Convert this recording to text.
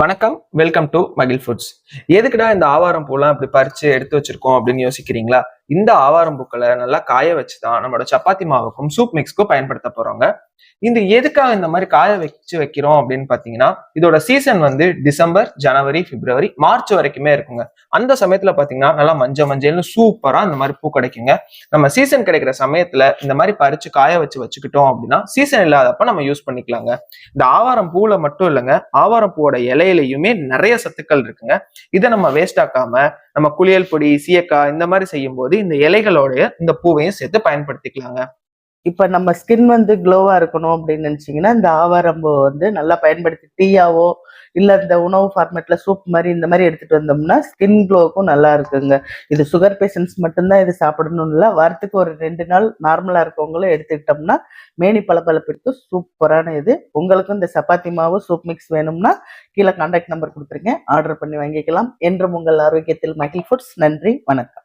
வணக்கம் welcome to மகிழ் foods எதுக்குடா இந்த ஆவாரம் பூலாம் இப்படி பறிச்சு எடுத்து வச்சிருக்கோம் அப்படின்னு யோசிக்கிறீங்களா? இந்த ஆவாரம் பூக்களை நல்லா காய வச்சு தான் நம்மளோட சப்பாத்தி மாவுக்கும் சூப் மிக்ஸ்க்கும் பயன்படுத்த போறோங்க. இந்த எதுக்காக இந்த மாதிரி காய வச்சு வைக்கிறோம் அப்படின்னு பாத்தீங்கன்னா இதோட சீசன் வந்து டிசம்பர் ஜனவரி பிப்ரவரி மார்ச் வரைக்குமே இருக்குங்க. அந்த சமயத்துல பாத்தீங்கன்னா நல்லா மஞ்சள் மஞ்சள்னு சூப்பரா இந்த மாதிரி பூ கிடைக்குங்க. நம்ம சீசன் கிடைக்கிற சமயத்துல இந்த மாதிரி பறிச்சு காய வச்சு வச்சுக்கிட்டோம் அப்படின்னா சீசன் இல்லாதப்ப நம்ம யூஸ் பண்ணிக்கலாங்க. இந்த ஆவாரம் பூல மட்டும் இல்லைங்க ஆவாரம் பூவோட இலையிலையுமே நிறைய சத்துக்கள் இருக்குங்க. இதை நம்ம வேஸ்ட் ஆக்காம நம்ம குளியல் பொடி சீயக்காய் இந்த மாதிரி செய்யும் போது இந்த இலைகளோடைய இந்த பூவையும் சேர்த்து பயன்படுத்திக்கலாங்க. இப்போ நம்ம ஸ்கின் வந்து க்ளோவாக இருக்கணும் அப்படின்னு நினச்சிங்கன்னா இந்த ஆவாரம்பு வந்து நல்லா பயன்படுத்தி டீயாவோ இல்லை இந்த உணவு ஃபார்மேட்டில் சூப் மாதிரி இந்த மாதிரி எடுத்துகிட்டு வந்தோம்னா ஸ்கின் க்ளோவுக்கும் நல்லா இருக்குங்க. இது சுகர் பேஷண்ட்ஸ் மட்டும்தான் இது சாப்பிடணும்னு இல்லை வாரத்துக்கு ஒரு ரெண்டு நாள் நார்மலாக இருக்கவங்களும் எடுத்துக்கிட்டோம்னா மேனி பளபளப்பிற்கு சூப்பரான இது. உங்களுக்கும் இந்த சப்பாத்தி மாவு சூப் மிக்ஸ் வேணும்னா கீழே கான்டாக்ட் நம்பர் கொடுத்துருங்க. ஆர்டர் பண்ணி வாங்கிக்கலாம். என்றும் உங்கள் ஆரோக்கியத்தில் மகிழ் ஃபுட்ஸ் நன்றி வணக்கம்.